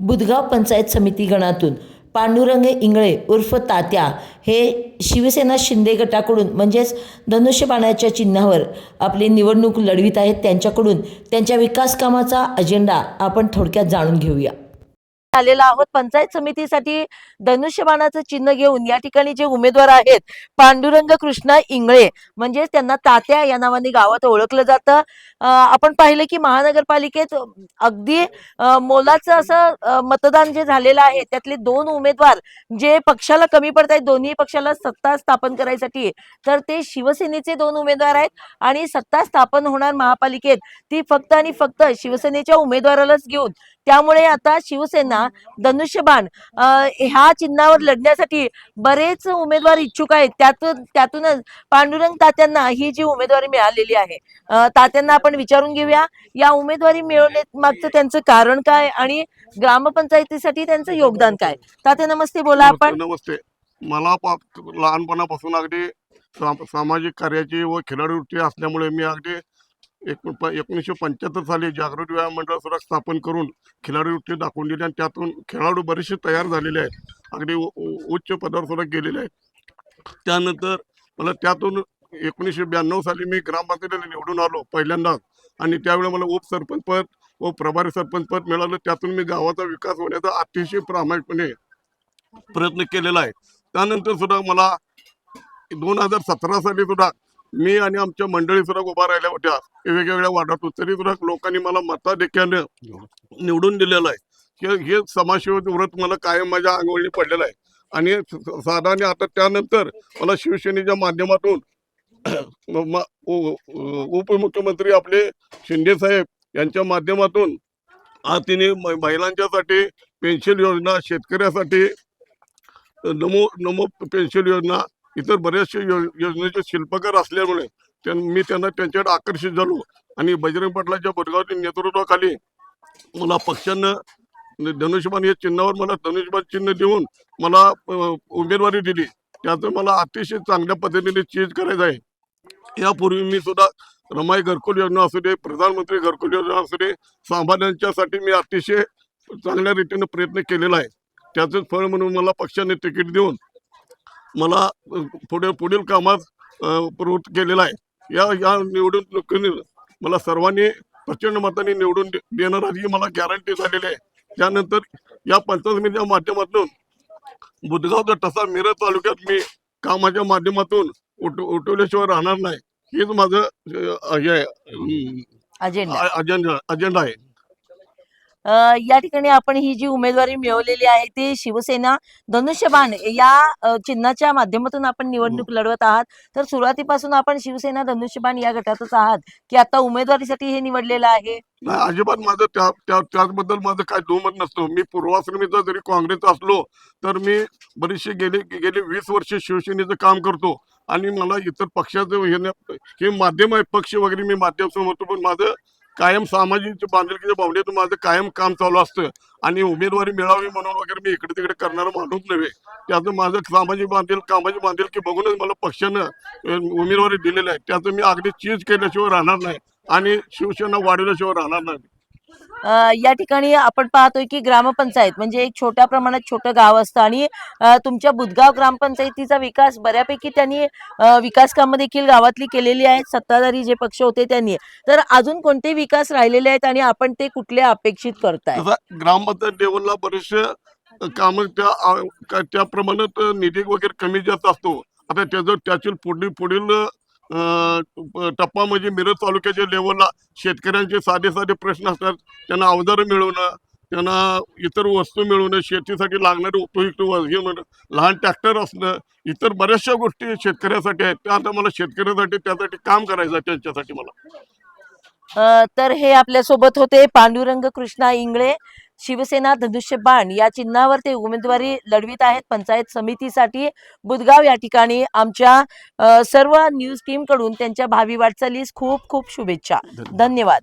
बुधगाव पंचायत समिती गणातून पांडुरंग इंगळे उर्फ तात्या हे शिवसेना शिंदे गटाकडून म्हणजेच धनुष्यबाणाच्या चिन्हावर आपली निवडणूक लढवित आहेत. त्यांच्याकडून त्यांच्या विकास कामाचा अजेंडा आपण थोडक्यात जाणून घेऊया. आलेला आहोत. पंचायत समितीसाठी धनुष्यबाणाचं चिन्ह घेऊन या ठिकाणी जे उमेदवार आहेत पांडुरंग कृष्णा इंगळे म्हणजे त्यांना तात्या या नावाने गावात ओळखलं जातं. आपण पाहिलं की महानगरपालिकेत अगदी मोलाचं असं मतदान जे झालेलं आहे त्यातले दोन उमेदवार जे पक्षाला कमी पडत आहेत दोन्ही पक्षाला सत्ता स्थापन करायसाठी तर ते शिवसेनेचे दोन उमेदवार आहेत आणि सत्ता स्थापन होणार महापालिकेत. ती फक्त आणि फक्त शिवसेनेच्या उमेदवारालाच घेऊन त्यामुळे आता शिवसेना धनुष्यबाण अं, ह्या चिन्हावर लढण्यासाठी बरेच उमेदवार इच्छुक आहेत. त्यातून त्यातूनच पांडुरंग तात्यांना ही जी उमेदवारी मिळालेली आहे तात्यांना आपण विचारून घेऊया. या उमेदवारी मिळवले मागचं त्यांचं कारण काय आणि ग्रामपंचायतीसाठी त्यांचं योगदान काय? तात्या नमस्ते बोला आपण. नमस्ते. मला लहानपणापासून अगदी साम- सामाजिक कार्याची व खेळाडू असल्यामुळे मी अगदी एकोण प- एकोणीसशे पंच्याहत्तर साली जागृत व्यायाम मंडळ सुद्धा स्थापन करून खेळाडू ते दाखवून दिली आणि त्यातून खेळाडू बरेचसे तयार झालेले आहेत. अगदी उ- उच्च पदावर सुद्धा गेलेले आहेत. त्यानंतर मला त्यातून एकोणीसशे ब्याण्णव साली मी ग्रामपंचायतीला निवडून आलो पहिल्यांदाच. आणि त्यावेळी मला उपसरपंच पद व प्रभारी सरपंच पद मिळालं. त्यातून मी गावाचा विकास होण्याचा अतिशय प्रामाणिकपणे प्रयत्न केलेला आहे. त्यानंतर सुद्धा मला दोन हजार सतरा साली सुद्धा मी आणि आमच्या मंडळी सुद्धा उभा राहिल्या होत्या. वेगवेगळ्या वार्डातून तरी सुद्धा लोकांनी मला मताधिक्यानं निवडून दिलेलं आहे. हे हे समाजसेवेचं व्रत मला कायम माझ्या अंगवळणी पडलेलं आहे. आणि स- साधारण आता त्यानंतर मला शिवसेनेच्या माध्यमातून उपमुख्यमंत्री आपले शिंदे साहेब यांच्या माध्यमातून आज तिने महिलांच्यासाठी पेन्शन योजना शेतकऱ्यासाठी नमो नमो पेन्शन योजना इतर बरेचसे यो योजनेचे शिल्पकार असल्यामुळे त्यां मी त्यांना त्यांच्याकडे आकर्षित झालो. आणि बजरंग पाटलाच्या बदगावच्या नेतृत्वाखाली मला पक्षानं धनुष्यबाण या चिन्हावर मला धनुष्यबाण चिन्ह देऊन मला उमेदवारी दिली. त्याचं मला अतिशय चांगल्या पद्धतीने चेंज करायचं आहे. यापूर्वी मी सुद्धा रमाई घरकुल योजना असू दे प्रधानमंत्री घरकुल योजना असू दे सांभाळण्याच्यासाठी मी अतिशय चांगल्या रीतीनं प्रयत्न केलेला आहे. त्याचंच फळ म्हणून मला पक्षाने तिकीट देऊन मला पुढे पुढील कामात प्रवृत्त केलेला आहे या या निवडणुकीने मला सर्वांनी प्रचंड मताने निवडून देणार ही मला गॅरंटी झालेली आहे त्यानंतर या पंचायत समितीच्या माध्यमातून बुधगावचा टसा मिरज तालुक्यात मी कामाच्या माध्यमातून उठ उठवल्याशिवाय राहणार नाही हेच माझं हे अजेंडा अजेंडा आहे या ठिकाणी आपण ही जी उमेदवारी मिळवलेली आहे ती शिवसेना धनुष्यबाण या चिन्हाच्या माध्यमातून आपण निवडणूक लढवत आहात. तर सुरुवातीपासून आपण शिवसेना धनुष्यबाण या गटातच आहात. की आता उमेदवारीसाठी हे निवडलेलं आहे? नाही अजिबात माझं त्या माझं काय दुमत नसतं. मी पूर्वाश्रमीचा जरी काँग्रेस असलो तर मी बरीचशी गेली गेली वीस वर्ष शिवसेनेचं काम करतो. आणि मला इतर पक्षाचं हे हे माध्यम आहे पक्ष वगैरे मी माध्यम समजतो पण माझं कायम सामाजिक बांधिलकीच्या भावनेतून माझं कायम काम चालू असतं. आणि उमेदवारी मिळावी म्हणून वगैरे मी इकडे तिकडे करणारा माणूस नव्हे. त्याचं माझं सामाजिक बांधील कामाची बांधिलकी बघूनच मला पक्षानं उमेदवारी दिलेली आहे. त्याचं मी अगदी चीज केल्याशिवाय राहणार नाही. आणि शिवसेना वाढवल्याशिवाय राहणार नाही. या ठिकाणी आपण पाहतोय की ग्रामपंचायत म्हणजे एक छोट्या प्रमाणात छोटं गाव असतं आणि तुमच्या बुधगाव ग्रामपंचायतीचा विकास बऱ्यापैकी त्यांनी विकास कामं देखील गावातली केलेली आहेत सत्ताधारी जे पक्ष होते त्यांनी. तर अजून कोणते विकास राहिलेले आहेत आणि आपण ते कुठले अपेक्षित करताय? ग्रामपंचायत लेवलला बरेचसे काम त्या प्रमाणात निधी वगैरे कमी जास्त असतो. आता त्याचं त्याची पुढील पुढील टप्पा म्हणजे मिरज तालुक्याच्या लेवलला शेतकऱ्यांचे साधे साधे प्रश्न असतात. त्यांना अवजारं मिळवणं त्यांना इतर वस्तू मिळवणं शेतीसाठी लागणारे उपयुक्त घेऊन हे म्हणणं लहान ट्रॅक्टर असणं इतर बऱ्याचशा गोष्टी शेतकऱ्यासाठी आहेत. त्या आता मला शेतकऱ्यासाठी त्यासाठी काम करायचं त्यांच्यासाठी मला. तर हे आपल्यासोबत होते पांडुरंग कृष्णा इंगळे. शिवसेना धनुष्यबाण या चिन्हावर ते उमेदवारी लढवित आहेत. पंचायत समितीसाठी बुधगाव या ठिकाणी आमच्या सर्व न्यूज टीमकडून त्यांच्या भावी वाटचालीस खूप खूप शुभेच्छा. धन्यवाद.